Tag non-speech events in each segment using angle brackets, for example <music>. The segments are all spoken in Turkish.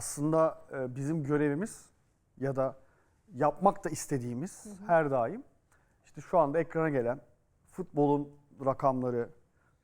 aslında e, bizim görevimiz ya da yapmak da istediğimiz her daim işte şu anda ekrana gelen futbolun rakamları,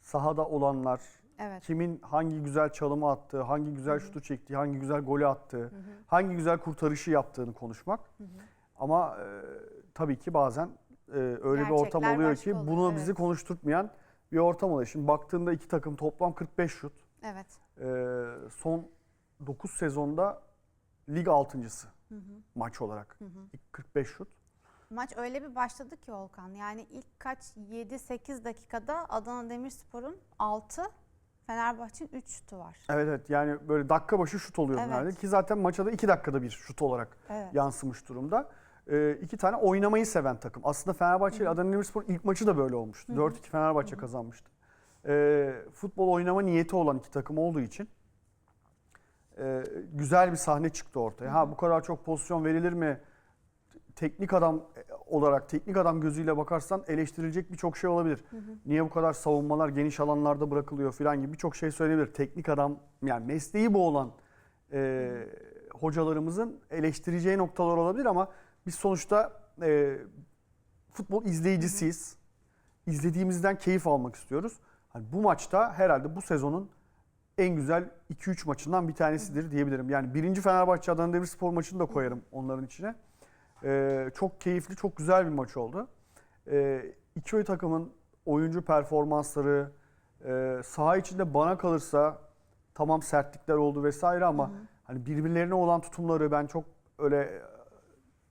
sahada olanlar, Evet. kimin hangi güzel çalımı attığı, hangi güzel şutu çektiği, hangi güzel golü attığı, hangi güzel kurtarışı yaptığını konuşmak. Ama e, tabii ki bazen e, öyle bir ortam Gerçekler oluyor ki bunu evet. bizi konuşturtmayan bir ortam oluyor. Şimdi baktığında iki takım toplam 45 şut. Evet. E, son 9 sezonda lig altıncısı maç olarak. İlk 45 şut. Maç öyle bir başladı ki Volkan. Yani ilk kaç 7-8 dakikada Adana Demirspor'un 6, Fenerbahçe'nin 3 şutu var. Evet evet yani böyle dakika başı şut oluyor Evet. bunlarda ki zaten maça da 2 dakikada bir şut olarak Evet. yansımış durumda. Ee, iki tane oynamayı seven takım. Aslında Fenerbahçe ile Adana Demirspor ilk maçı da böyle olmuştu. 4-2 Fenerbahçe kazanmıştı. Ee, futbol oynama niyeti olan iki takım olduğu için e, güzel bir sahne çıktı ortaya. Ha bu kadar çok pozisyon verilir mi? Teknik adam olarak, teknik adam gözüyle bakarsan eleştirilecek birçok şey olabilir. Niye bu kadar savunmalar geniş alanlarda bırakılıyor falan gibi birçok şey söyleyebilir. Teknik adam, yani mesleği bu olan e, hocalarımızın eleştireceği noktalar olabilir ama biz sonuçta e, futbol izleyicisiyiz. İzlediğimizden keyif almak istiyoruz. Hani bu maçta herhalde bu sezonun en güzel 2-3 maçından bir tanesidir diyebilirim. Yani birinci Fenerbahçe Adana Demirspor maçını da koyarım onların içine. Ee, çok keyifli, çok güzel bir maç oldu. Ee, iki oy takımın oyuncu performansları, e, saha içinde bana kalırsa tamam sertlikler oldu vesaire ama hani birbirlerine olan tutumları ben çok öyle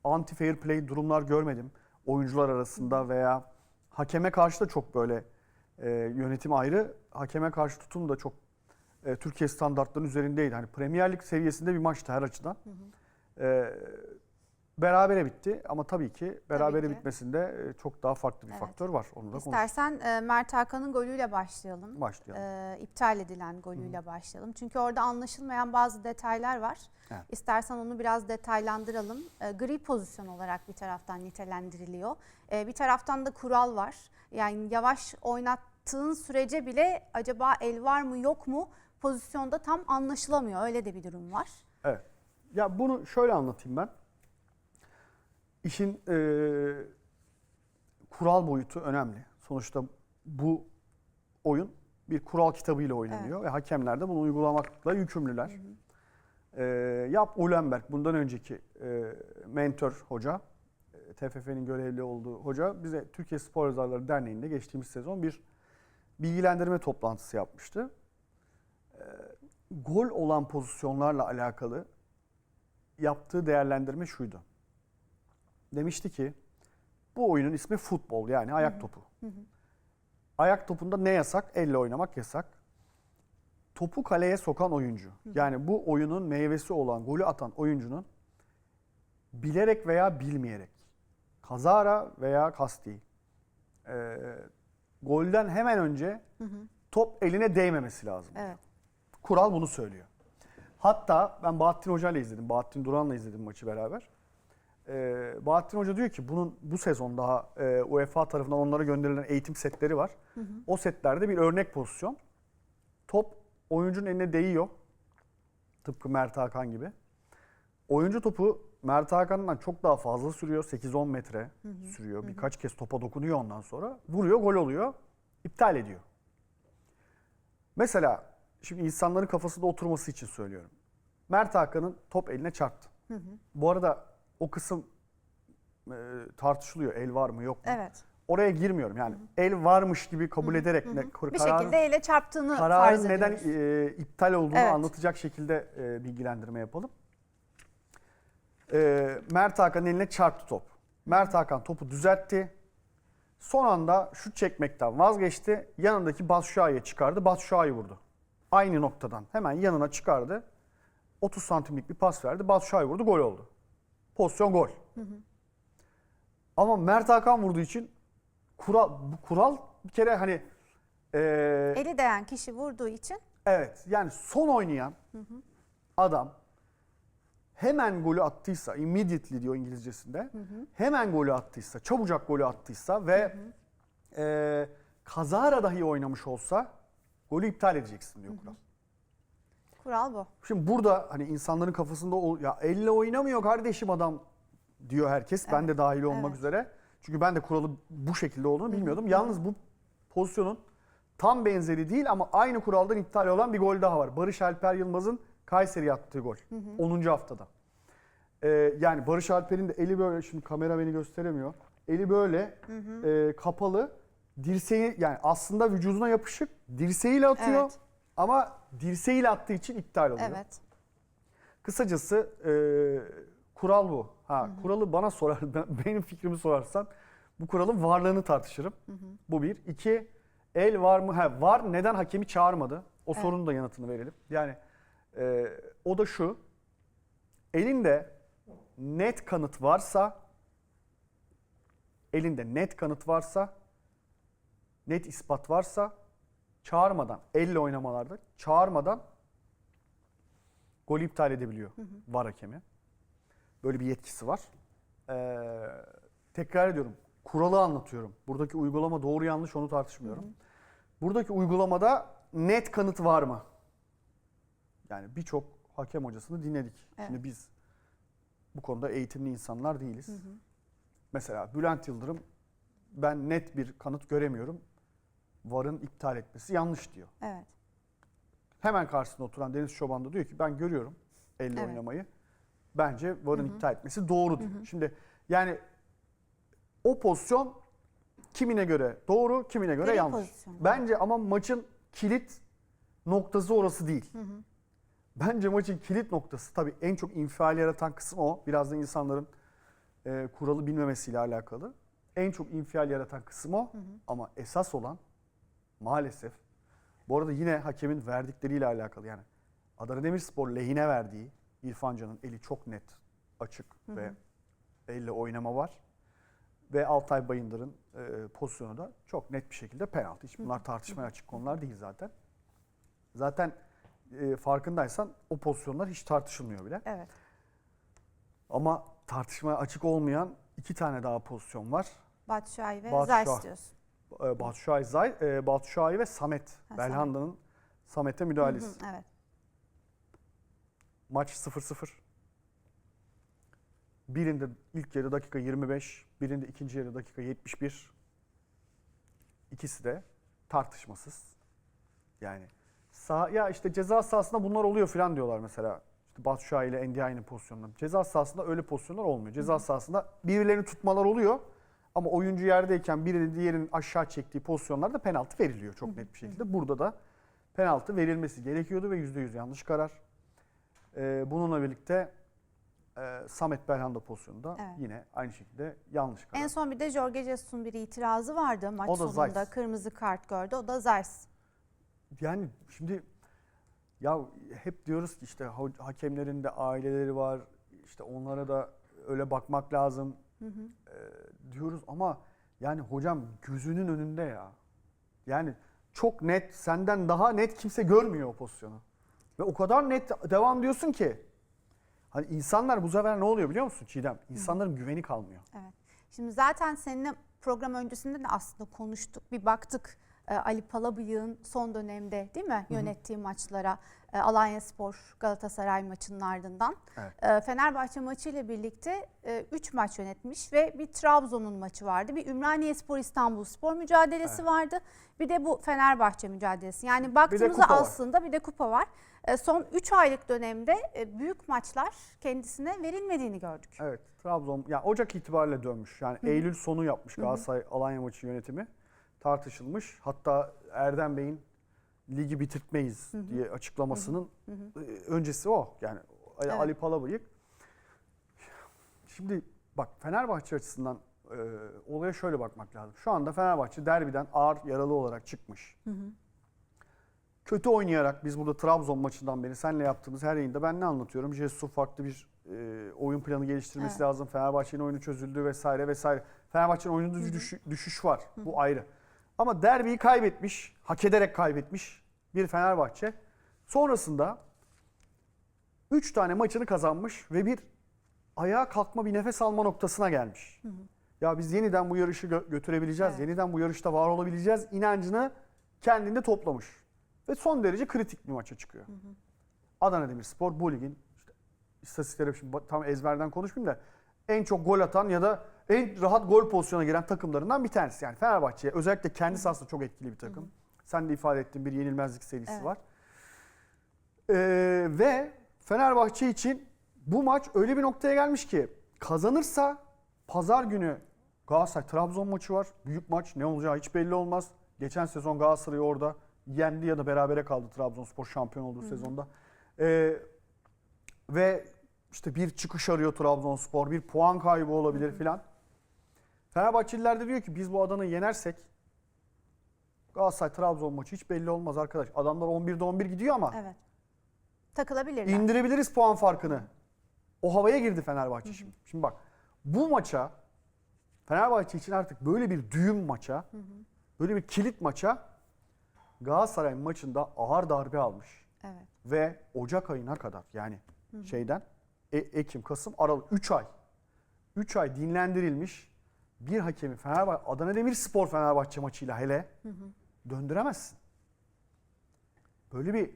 anti fair play durumlar görmedim oyuncular arasında veya hakeme karşı da çok böyle e, yönetim ayrı. Hakeme karşı tutum da çok e, Türkiye standartlarının üzerindeydi. Hani Premier Lig seviyesinde bir maçtı her açıdan. E, berabere bitti ama tabii ki berabere Tabii ki. bitmesinde e, çok daha farklı bir Evet. faktör var. Onu da. İstersen e, Mert Hakan'ın golüyle başlayalım. Başlayalım. E, iptal edilen golüyle başlayalım. Çünkü orada anlaşılmayan bazı detaylar var. Evet. İstersen onu biraz detaylandıralım. E, gri pozisyon olarak bir taraftan nitelendiriliyor. E, bir taraftan da kural var. Yani yavaş oynattığın sürece bile acaba el var mı yok mu pozisyonda tam anlaşılamıyor. Öyle de bir durum var. Evet. Ya bunu şöyle anlatayım ben. İşin e, kural boyutu önemli. Sonuçta bu oyun bir kural kitabıyla oynanıyor ve hakemler de bunu uygulamakla yükümlüler. E, Yap Ulenberg bundan önceki e, mentor hoca, e, TFF'nin görevli olduğu hoca bize Türkiye Spor Yazarları Derneği'nde geçtiğimiz sezon bir bilgilendirme toplantısı yapmıştı. Gol olan pozisyonlarla alakalı yaptığı değerlendirme şuydu. Demişti ki bu oyunun ismi futbol yani ayak topu. Ayak topunda ne yasak? Elle oynamak yasak. Topu kaleye sokan oyuncu. Yani bu oyunun meyvesi olan golü atan oyuncunun bilerek veya bilmeyerek, kazara veya kasti, e, golden hemen önce top eline değmemesi lazım. Evet. Kural bunu söylüyor. Hatta ben Bahattin Hoca ile izledim. Bahattin Duran'la izledim maçı beraber. Ee, Bahattin Hoca diyor ki bunun bu sezon daha e, UEFA tarafından onlara gönderilen eğitim setleri var. O setlerde bir örnek pozisyon. Top oyuncunun eline değiyor. Tıpkı Mert Hakan gibi. Oyuncu topu Mert Hakan'dan çok daha fazla sürüyor. 8-10 metre sürüyor. Birkaç kez topa dokunuyor ondan sonra. Vuruyor, gol oluyor. iptal ediyor. Mesela şimdi insanların kafasında oturması için söylüyorum. Mert Hakan'ın top eline çarptı. Bu arada o kısım e, tartışılıyor. El var mı yok mu? Evet. Oraya girmiyorum. Yani el varmış gibi kabul ederek ne Bir kararın- şekilde ele çarptığını farz kararın neden e, iptal olduğunu Evet. anlatacak şekilde e, bilgilendirme yapalım. E, Mert Hakan'ın eline çarptı top. Mert Hakan topu düzeltti. Son anda şut çekmekten vazgeçti. Yanındaki Batshuayi'ye çıkardı. Batshuayi vurdu. Aynı noktadan hemen yanına çıkardı. 30 santimlik bir pas verdi. Batshuayi vurdu. Gol oldu. Pozisyon gol. Ama Mert Hakan vurduğu için kural, bu kural bir kere hani e, Eli değen kişi vurduğu için Evet yani son oynayan adam hemen golü attıysa, immediately diyor İngilizcesinde, hemen golü attıysa, çabucak golü attıysa ve e, kazara dahi oynamış olsa golü iptal edeceksin diyor kural. Kural bu. Şimdi burada hani insanların kafasında ol- ya elle oynamıyor kardeşim adam diyor herkes. Ben de dahil olmak evet. üzere. Çünkü ben de kuralı bu şekilde olduğunu bilmiyordum. Yalnız bu pozisyonun tam benzeri değil ama aynı kuraldan iptal olan bir gol daha var. Barış Alper Yılmaz'ın Kayseri'ye attığı gol. 10. haftada. Ee, yani Barış Alper'in de eli böyle şimdi kamera beni gösteremiyor. Eli böyle e, kapalı. Dirseği yani aslında vücuduna yapışık. Dirseğiyle atıyor. Evet. Ama dirseğiyle attığı için iptal oluyor. Evet. Kısacası e, kural bu. Ha kuralı bana sorar, <laughs> ben- benim fikrimi sorarsan bu kuralın varlığını tartışırım. Bu bir. İki, el var mı? Ha, var neden hakemi çağırmadı? O sorunun da yanıtını verelim. Yani e, o da şu. Elinde net kanıt varsa elinde net kanıt varsa net ispat varsa çağırmadan elle oynamalarda çağırmadan golü iptal edebiliyor var hakemi. Böyle bir yetkisi var. Ee, tekrar ediyorum. Kuralı anlatıyorum. Buradaki uygulama doğru yanlış onu tartışmıyorum. Buradaki uygulamada net kanıt var mı? Yani birçok hakem hocasını dinledik. Evet. Şimdi biz bu konuda eğitimli insanlar değiliz. Mesela Bülent Yıldırım ben net bir kanıt göremiyorum. VAR'ın iptal etmesi yanlış diyor. Evet. Hemen karşısında oturan Deniz Çoban da diyor ki ben görüyorum elle Evet. oynamayı. Bence VAR'ın iptal etmesi doğru diyor. Şimdi yani o pozisyon kimine göre doğru, kimine göre Gri yanlış. pozisyon. Bence ama maçın kilit noktası orası değil. Bence maçın kilit noktası tabii en çok infial yaratan kısım o. Biraz da insanların e, kuralı bilmemesiyle alakalı. En çok infial yaratan kısım o. Ama esas olan maalesef bu arada yine hakemin verdikleriyle alakalı yani Adana Demirspor lehine verdiği İrfan Can'ın eli çok net, açık ve elle oynama var. Ve Altay Bayındır'ın e, pozisyonu da çok net bir şekilde penaltı. Hiç bunlar tartışmaya açık konular değil zaten. Zaten e, farkındaysan o pozisyonlar hiç tartışılmıyor bile. Evet. Ama tartışmaya açık olmayan iki tane daha pozisyon var. Batshuayi ve Batshuayi. Zayt diyorsun. E, Batshuayi, Zay, e, Batshuayi ve Samet. Ha, Belhanda'nın Samet'e Hı müdahalesi. hı, Evet. Maç 0-0. Birinde ilk yarı dakika 25, birinde ikinci yarı dakika 71. İkisi de tartışmasız. Yani sağ, ya işte ceza sahasında bunlar oluyor falan diyorlar mesela. İşte Batshuayi ile Ndiaye'nin pozisyonları. Ceza sahasında öyle pozisyonlar olmuyor. Ceza sahasında birilerini tutmalar oluyor. Ama oyuncu yerdeyken birini diğerinin aşağı çektiği pozisyonlarda penaltı veriliyor çok net bir şekilde. Burada da penaltı verilmesi gerekiyordu ve %100 yanlış karar. Ee, bununla birlikte e, Samet Belhanda pozisyonunda Evet. yine aynı şekilde yanlış karar. En son bir de Jorge Jesus'un bir itirazı vardı maç O da sonunda. Zayt. Kırmızı kart gördü. O da Zayt. Yani şimdi ya hep diyoruz ki işte ha- hakemlerin de aileleri var. işte onlara da öyle bakmak lazım Ee, diyoruz ama yani hocam gözünün önünde ya. Yani çok net senden daha net kimse görmüyor o pozisyonu. Ve o kadar net devam diyorsun ki hani insanlar bu sefer ne oluyor biliyor musun Çiğdem? İnsanların güveni kalmıyor. Evet. Şimdi zaten seninle program öncesinde de aslında konuştuk. Bir baktık e, Ali Palabıyık'ın son dönemde değil mi yönettiği maçlara e, Alanya Spor Galatasaray maçının ardından. Evet. E, Fenerbahçe maçı ile birlikte 3 maç yönetmiş ve bir Trabzon'un maçı vardı. Bir Ümraniye Spor İstanbul Spor mücadelesi vardı. Bir de bu Fenerbahçe mücadelesi. Yani baktığımızda var. aslında bir de kupa var. E, Son 3 aylık dönemde e, büyük maçlar kendisine verilmediğini gördük. Evet. Trabzon yani Ocak itibariyle dönmüş. Yani Eylül sonu yapmış Galatasaray Alanya maçı yönetimi. Tartışılmış. Hatta Erdem Bey'in ligi bitirtmeyiz diye açıklamasının e, öncesi o. Yani Ali- Evet. Ali Palabıyık. Şimdi bak Fenerbahçe açısından e, olaya şöyle bakmak lazım. Şu anda Fenerbahçe derbiden ağır yaralı olarak çıkmış. Kötü oynayarak biz burada Trabzon maçından beri seninle yaptığımız her yayında ben ne anlatıyorum? Jesus'un farklı bir e, oyun planı geliştirmesi Evet. lazım. Fenerbahçe'nin oyunu çözüldü vesaire vesaire. Fenerbahçe'nin oyununda düşü- düşüş var. Bu ayrı. Ama derbiyi kaybetmiş, hak ederek kaybetmiş bir Fenerbahçe. Sonrasında 3 tane maçını kazanmış ve bir ayağa kalkma, bir nefes alma noktasına gelmiş. Ya biz yeniden bu yarışı gö- götürebileceğiz, Evet. yeniden bu yarışta var olabileceğiz inancını kendinde toplamış. Ve son derece kritik bir maça çıkıyor. Adana Demirspor bu ligin işte istatistikleri şimdi tam ezberden konuşmayayım da en çok gol atan ya da en rahat gol pozisyona giren takımlarından bir tanesi. Yani Fenerbahçe özellikle kendisi aslında çok etkili bir takım. Sen de ifade ettiğin bir yenilmezlik serisi Evet. var. Ee, ve Fenerbahçe için bu maç öyle bir noktaya gelmiş ki kazanırsa pazar günü Galatasaray Trabzon maçı var. Büyük maç ne olacağı hiç belli olmaz. Geçen sezon Galatasaray'ı orada yendi ya da berabere kaldı Trabzonspor şampiyon olduğu sezonda. Ee, ve işte bir çıkış arıyor Trabzonspor, bir puan kaybı olabilir filan. Fenerbahçeliler de diyor ki biz bu Adana'yı yenersek Galatasaray Trabzon maçı hiç belli olmaz arkadaş. Adamlar 11'de 11 gidiyor ama Evet. Takılabilirler. indirebiliriz puan farkını. O havaya girdi Fenerbahçe şimdi. Şimdi bak bu maça Fenerbahçe için artık böyle bir düğüm maça, böyle bir kilit maça Galatasaray maçında ağır darbe almış. Evet. Ve Ocak ayına kadar yani şeyden E- Ekim, Kasım, Aralık 3 ay. 3 ay dinlendirilmiş bir hakemi Fenerbahçe Adana Demirspor Fenerbahçe maçıyla hele döndüremezsin. Böyle bir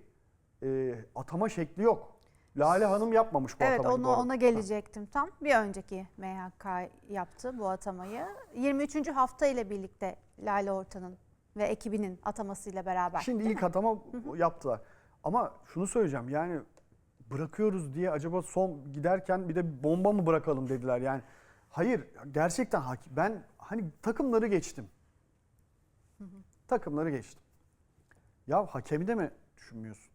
e, atama şekli yok. Lale Hanım yapmamış bu Evet atamayı. arada. ona gelecektim tam. Bir önceki MHK yaptı bu atamayı. 23. hafta ile birlikte Lale Orta'nın ve ekibinin atamasıyla beraber. Şimdi ilk mi? atama yaptılar. Ama şunu söyleyeceğim yani bırakıyoruz diye acaba son giderken bir de bomba mı bırakalım dediler yani. Hayır gerçekten hak- ben hani takımları geçtim. Takımları geçtim. Ya hakemi de mi düşünmüyorsun?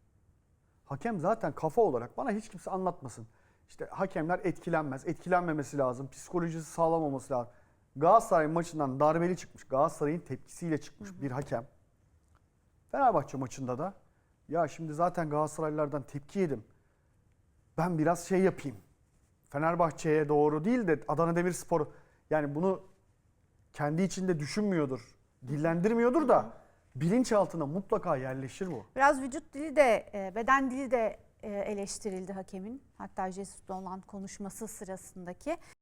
Hakem zaten kafa olarak bana hiç kimse anlatmasın. İşte hakemler etkilenmez, etkilenmemesi lazım, psikolojisi sağlam olması lazım. Galatasaray maçından darbeli çıkmış, Galatasaray'ın tepkisiyle çıkmış bir hakem. Fenerbahçe maçında da ya şimdi zaten Galatasaraylılardan tepki yedim. Ben biraz şey yapayım. Fenerbahçe'ye doğru değil de Adana Demirspor yani bunu kendi içinde düşünmüyordur, dillendirmiyordur da bilinçaltına mutlaka yerleşir bu. Biraz vücut dili de e, beden dili de e, eleştirildi hakemin. Hatta Jesus'la olan konuşması sırasındaki.